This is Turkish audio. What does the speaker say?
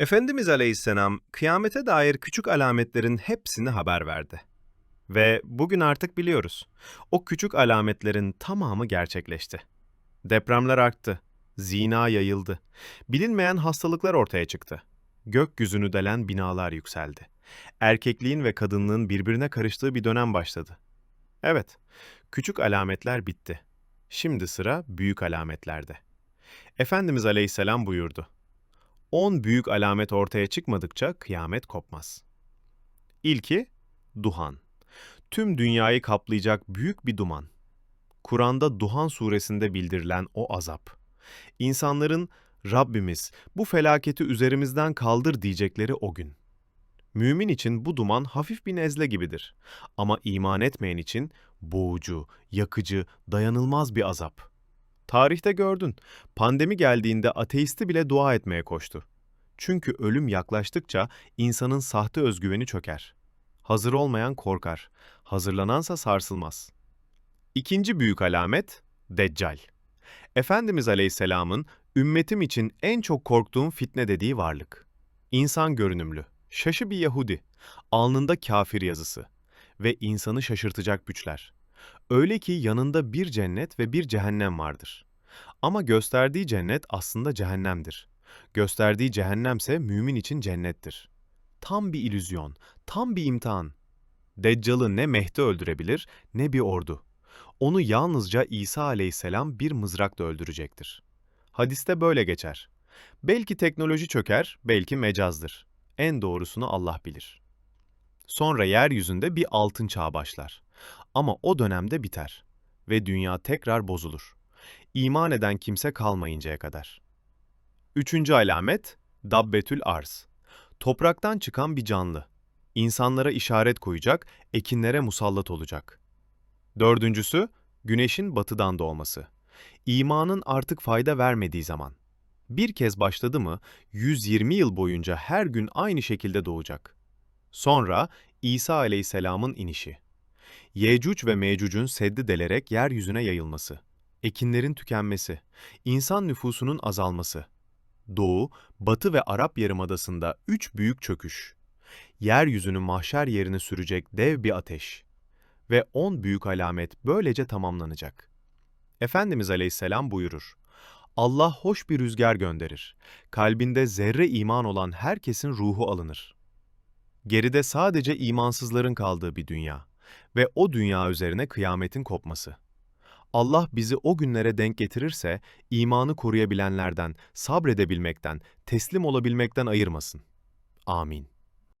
Efendimiz Aleyhisselam kıyamete dair küçük alametlerin hepsini haber verdi. Ve bugün artık biliyoruz. O küçük alametlerin tamamı gerçekleşti. Depremler arttı, zina yayıldı, bilinmeyen hastalıklar ortaya çıktı. Gökyüzünü delen binalar yükseldi. Erkekliğin ve kadınlığın birbirine karıştığı bir dönem başladı. Evet, küçük alametler bitti. Şimdi sıra büyük alametlerde. Efendimiz Aleyhisselam buyurdu. On büyük alamet ortaya çıkmadıkça kıyamet kopmaz. İlki, duhan. Tüm dünyayı kaplayacak büyük bir duman. Kur'an'da Duhan suresinde bildirilen o azap. İnsanların Rabbimiz bu felaketi üzerimizden kaldır diyecekleri o gün. Mümin için bu duman hafif bir nezle gibidir. Ama iman etmeyen için boğucu, yakıcı, dayanılmaz bir azap. Tarihte gördün, pandemi geldiğinde ateisti bile dua etmeye koştu. Çünkü ölüm yaklaştıkça insanın sahte özgüveni çöker. Hazır olmayan korkar, hazırlanansa sarsılmaz. İkinci büyük alamet, Deccal. Efendimiz Aleyhisselam'ın ümmetim için en çok korktuğum fitne dediği varlık. İnsan görünümlü, şaşı bir Yahudi, alnında kafir yazısı ve insanı şaşırtacak güçler. Öyle ki yanında bir cennet ve bir cehennem vardır. Ama gösterdiği cennet aslında cehennemdir. Gösterdiği cehennemse mümin için cennettir. Tam bir ilüzyon, tam bir imtihan. Deccal'ı ne Mehdi öldürebilir ne bir ordu. Onu yalnızca İsa aleyhisselam bir mızrakla öldürecektir. Hadiste böyle geçer. Belki teknoloji çöker, belki mecazdır. En doğrusunu Allah bilir. Sonra yeryüzünde bir altın çağ başlar. Ama o dönemde biter ve dünya tekrar bozulur. İman eden kimse kalmayıncaya kadar. Üçüncü alamet, Dabbetül Arz. Topraktan çıkan bir canlı. İnsanlara işaret koyacak, ekinlere musallat olacak. Dördüncüsü, güneşin batıdan doğması. İmanın artık fayda vermediği zaman. Bir kez başladı mı, 120 yıl boyunca her gün aynı şekilde doğacak. Sonra İsa aleyhisselamın inişi. Yecüc ve Mecüc'ün seddi delerek yeryüzüne yayılması. Ekinlerin tükenmesi. insan nüfusunun azalması. Doğu, Batı ve Arap Yarımadası'nda üç büyük çöküş. Yeryüzünü mahşer yerine sürecek dev bir ateş. Ve on büyük alamet böylece tamamlanacak. Efendimiz Aleyhisselam buyurur. Allah hoş bir rüzgar gönderir. Kalbinde zerre iman olan herkesin ruhu alınır. Geride sadece imansızların kaldığı bir dünya ve o dünya üzerine kıyametin kopması. Allah bizi o günlere denk getirirse imanı koruyabilenlerden, sabredebilmekten, teslim olabilmekten ayırmasın. Amin.